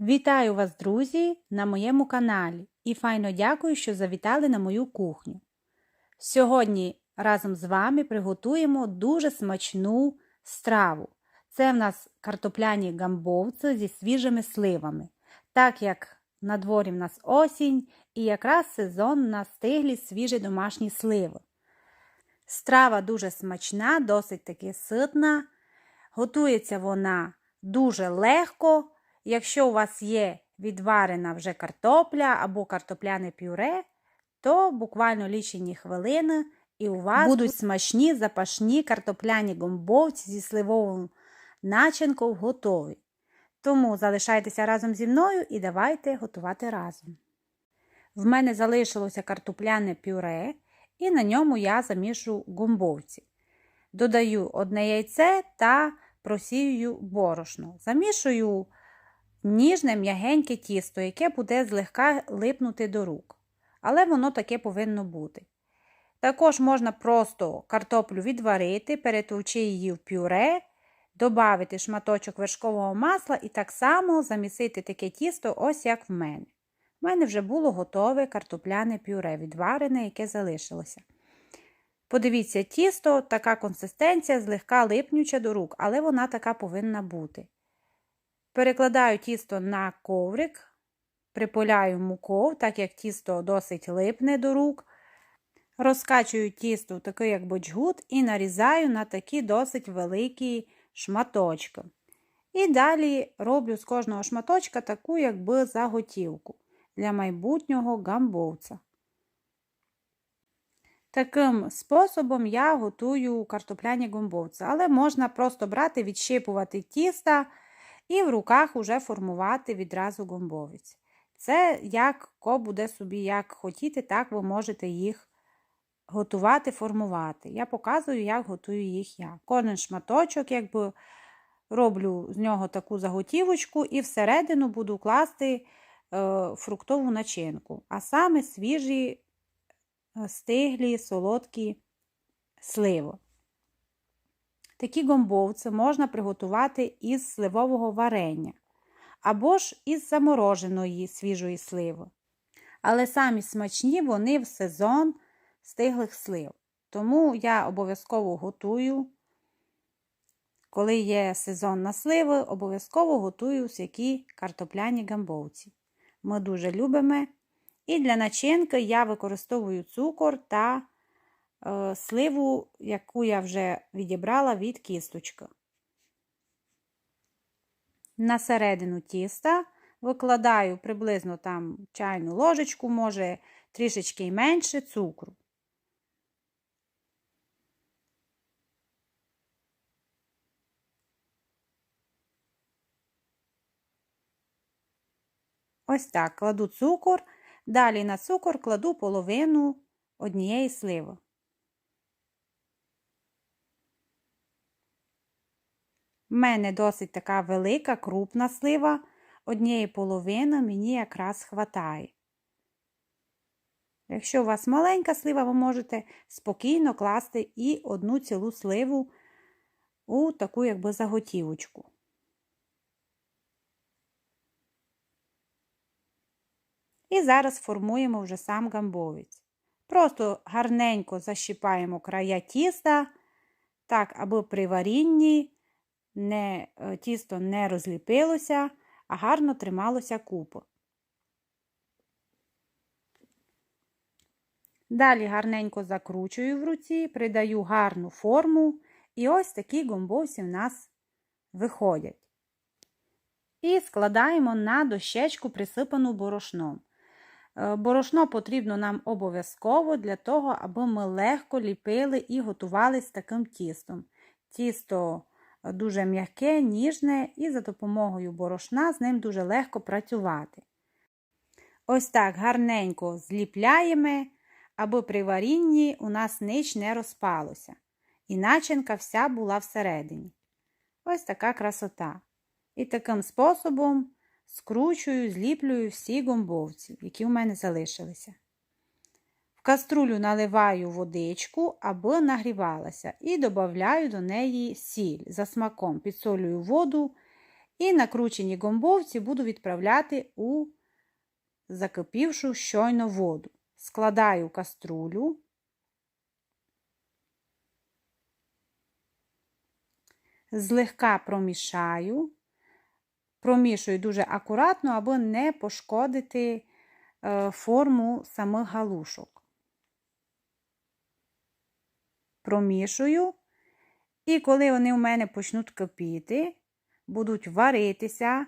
Вітаю вас, друзі, на моєму каналі і файно дякую, що завітали на мою кухню. Сьогодні разом з вами приготуємо дуже смачну страву. Це в нас картопляні гамбовці зі свіжими сливами, так як на дворі в нас осінь і якраз сезон на стиглі свіжі домашні сливи. Страва дуже смачна, досить таки ситна. Готується вона дуже легко. Якщо у вас є відварена вже картопля або картопляне пюре, то буквально лічені хвилини і у вас будуть смачні запашні картопляні гомбовці зі сливовим начинком готові. Тому залишайтеся разом зі мною і давайте готувати разом. В мене залишилося картопляне пюре, і на ньому я замішу гомбовці. Додаю одне яйце та просію борошно. Замішую ніжне м'ягеньке тісто, яке буде злегка липнути до рук. Але воно таке повинно бути. Також можна просто картоплю відварити, перетовчи її в пюре, додати шматочок вершкового масла і так само замісити таке тісто, ось як в мене. У мене вже було готове картопляне пюре, відварене, яке залишилося. Подивіться, тісто, така консистенція, злегка липнюча до рук, але вона така повинна бути. Перекладаю тісто на коврик, припиляю муков, так як тісто досить липне до рук. Розкачую тісто в такий як боджгут і нарізаю на такі досить великі шматочки. І далі роблю з кожного шматочка таку якби заготівку для майбутнього гамбовця. Таким способом я готую картопляні гомбовці, але можна просто брати, відщипувати тіста і в руках уже формувати відразу гомбовець. Це як ко буде собі, як хотіти, так ви можете їх готувати, формувати. Я показую, як готую їх я. Кожен шматочок, якби роблю з нього таку заготівочку, і всередину буду класти е, фруктову начинку, а саме свіжі стиглі, солодкі сливи. Такі гомбовці можна приготувати із сливового варення або ж із замороженої свіжої сливи. Але самі смачні вони в сезон стиглих слив. Тому я обов'язково готую, коли є сезон на сливи, обов'язково готую всякі картопляні гамбовці. Ми дуже любимо. І для начинки я використовую цукор та сливу, яку я вже відібрала від кісточки. На середину тіста викладаю приблизно там чайну ложечку, може трішечки менше цукру. Ось так кладу цукор, далі на цукор кладу половину однієї сливи. У мене досить така велика, крупна слива, однієї половини мені якраз хватає. Якщо у вас маленька слива, ви можете спокійно класти і одну цілу сливу у таку якби заготівочку. І зараз формуємо вже сам гамбовець. Просто гарненько защіпаємо края тіста, так, аби при варінні не, е, тісто не розліпилося, а гарно трималося купи. Далі гарненько закручую в руці, придаю гарну форму, і ось такі гомбовці в нас виходять. І складаємо на дощечку, присипану борошном. Е, борошно потрібно нам обов'язково для того, аби ми легко ліпили і готували з таким тістом. Тісто дуже м'яке, ніжне, і за допомогою борошна з ним дуже легко працювати. Ось так гарненько зліпляємо, аби при варінні у нас нич не розпалося. І начинка вся була всередині. Ось така красота. І таким способом скручую, зліплюю всі гомбовці, які в мене залишилися. Каструлю наливаю водичку аби нагрівалася, і додаю до неї сіль за смаком, підсолюю воду І накручені гомбовці буду відправляти у закипівшу щойно воду. Складаю каструлю. Злегка промішаю, промішую дуже акуратно, аби не пошкодити е, форму самих галушок. Промішую, і коли вони у мене почнуть кипіти, будуть варитися,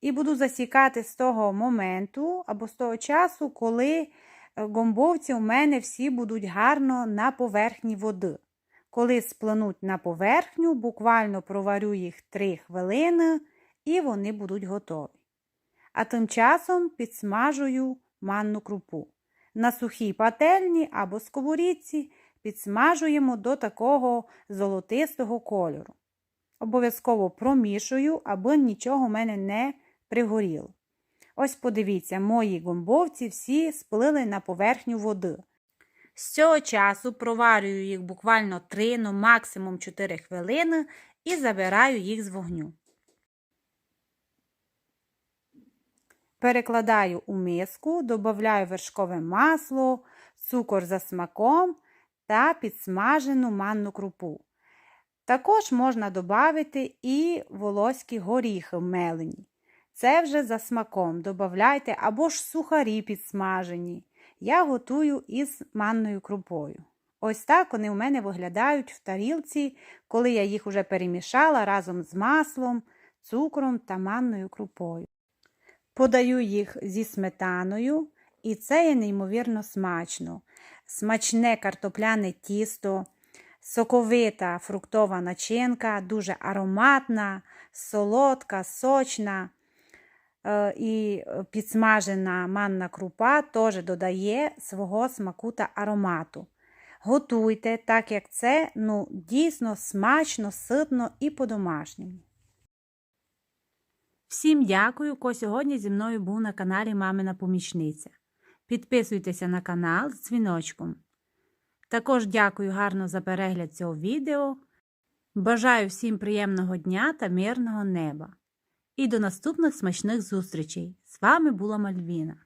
і буду засікати з того моменту або з того часу, коли е, гомбовці у мене всі будуть гарно на поверхні води. Коли сплинуть на поверхню, буквально проварю їх 3 хвилини і вони будуть готові. А тим часом підсмажую манну крупу. На сухій пательні або сковорідці підсмажуємо до такого золотистого кольору. Обов'язково промішую, аби нічого в мене не пригоріло. Ось подивіться, мої гомбовці всі сплили на поверхню води. З цього часу проварюю їх буквально 3, ну максимум 4 хвилини і забираю їх з вогню. Перекладаю у миску, додаю вершкове масло, цукор за смаком та підсмажену манну крупу. Також можна додати і волоські горіхи мелені. Це вже за смаком. Додавайте або ж сухарі підсмажені. Я готую із манною крупою. Ось так вони у мене виглядають в тарілці, коли я їх уже перемішала разом з маслом, цукром та манною крупою. Подаю їх зі сметаною, і це є неймовірно смачно. Смачне картопляне тісто, соковита фруктова начинка, дуже ароматна, солодка, сочна. Е, і підсмажена манна крупа теж додає свого смаку та аромату. Готуйте, так як це ну, дійсно смачно, ситно і по-домашньому. Всім дякую, хто сьогодні зі мною був на каналі Мамина Помічниця. Підписуйтеся на канал з дзвіночком. Також дякую гарно за перегляд цього відео. Бажаю всім приємного дня та мирного неба! І до наступних смачних зустрічей! З вами була Мальвіна.